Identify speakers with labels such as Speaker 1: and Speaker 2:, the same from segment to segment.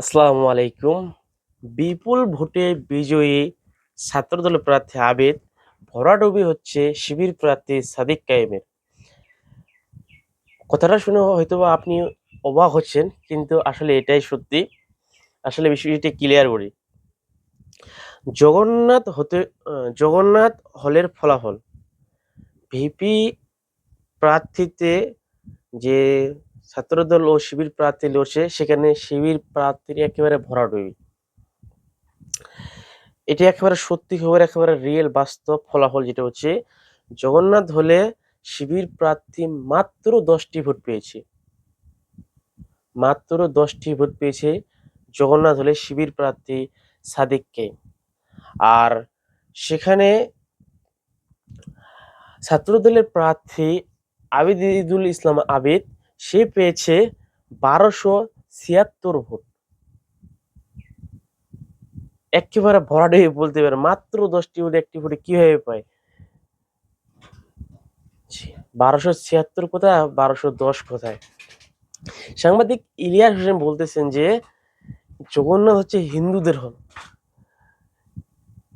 Speaker 1: আসসালামু আলাইকুম। বিপুল ভোটে বিজয়ী ছাত্রদল প্রার্থী আবেদ, ভরাডুবি হচ্ছে শিবির প্রার্থী সাদিক কায়েমের। কথাটা শুনে হয়তো আপনি অবাক হচ্ছেন, কিন্তু আসলে এটাই সত্যি। আসলে বিষয়টি ক্লিয়ার করি জগন্নাথ হতে, জগন্নাথ হলের ফলাফল। ভিপি প্রার্থীতে যে ছাত্রদল ও শিবির প্রার্থী লড়ছে, সেখানে শিবির প্রার্থীর একেবারে ভরাডুবি। এটি একেবারে সত্যি খবর, একেবারে রিয়েল বাস্তব ফলাফল যেটা হচ্ছে, জগন্নাথ হলে শিবির প্রার্থী মাত্র দশটি ভোট পেয়েছে। মাত্র দশটি ভোট পেয়েছে জগন্নাথ হলে শিবির প্রার্থী সাদিককে। আর সেখানে ছাত্রদলের প্রার্থী আবিদ আবিদুল ইসলাম আবিদ সে পেয়েছে বারোশো ছিয়াত্তর ভোট। একেবারে ভরাডুবি বলতে পারে, মাত্র দশটি ভোট একটি ভোটে কীভাবে পায়? বারোশো ছিয়াত্তর কোথায় বারোশো দশ কোথায়? সাংবাদিক ইলিয়াস হোসেন বলতেছেন যে, জগন্নাথ হচ্ছে হিন্দুদের হল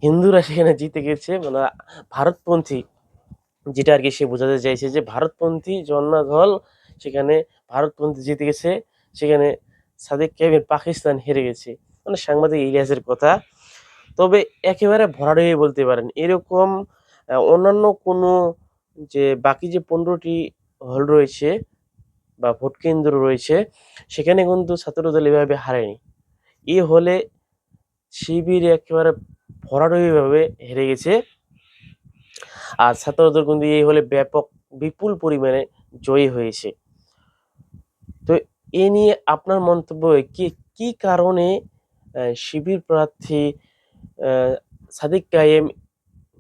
Speaker 1: হিন্দুরা সেখানে জিতে গেছে মানে ভারতপন্থী, যেটা আর কি সে বোঝাতে চাইছে যে, ভারতপন্থী জগন্নাথ হল সেখানে ভারতপন্থী জিতে গেছে, সেখানে সাদেক ক্যাবের পাকিস্তান হেরে গেছে। মানে সাংবাদিক ইলিয়াসের কথা। তবে একেবারে ভরাডুবি বলতে পারেন, এরকম অন্যান্য কোনো যে বাকি যে পনেরোটি হল রয়েছে বা ভোট কেন্দ্র রয়েছে, সেখানে কিন্তু ছাত্রদল এভাবে হারেনি। এই হলে শিবির একেবারে ভরাডুবিভাবে হেরে গেছে। আর ছাত্রদল কিন্তু এই হলে ব্যাপক, বিপুল পরিমাণে জয়ী হয়েছে। তো এ নিয়ে আপনার মন্তব্য কি কি কারণে শিবির প্রার্থী সাদিক কায়েম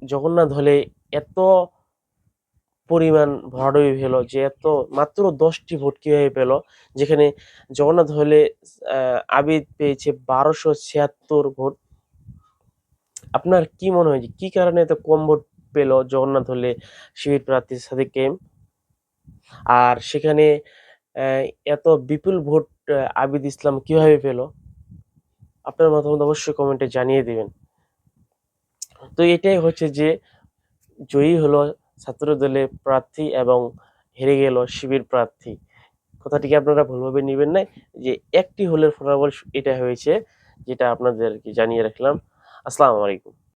Speaker 1: জগন্নাথ হলে এত পরিমাণ ভরাডুবি পেল যে এত মাত্র দশটি ভোট কীভাবে পেল? যেখানে জগন্নাথ হলে আবিদ পেয়েছে বারোশো ছিয়াত্তর ভোট। আপনার কি মনে হয় যে কি কারণে এত কম ভোট পেল জগন্নাথ হলে শিবির প্রার্থী সাদিক কায়েম? আর সেখানে এত বিপুল ভোট আবিদ ইসলাম কীভাবে পেল? আপনার মতামত অবশ্যই কমেন্টে জানিয়ে দেবেন। তো এটাই হচ্ছে যে জয়ী হলো ছাত্র দলের প্রার্থী এবং হেরে গেল শিবির প্রার্থী। কথাটিকে আপনারা ভুলভাবে নেবেন না যে একটি হলের ফলাফল এটা হয়েছে, যেটা আপনাদেরকে জানিয়ে রাখলাম। আসসালামু আলাইকুম।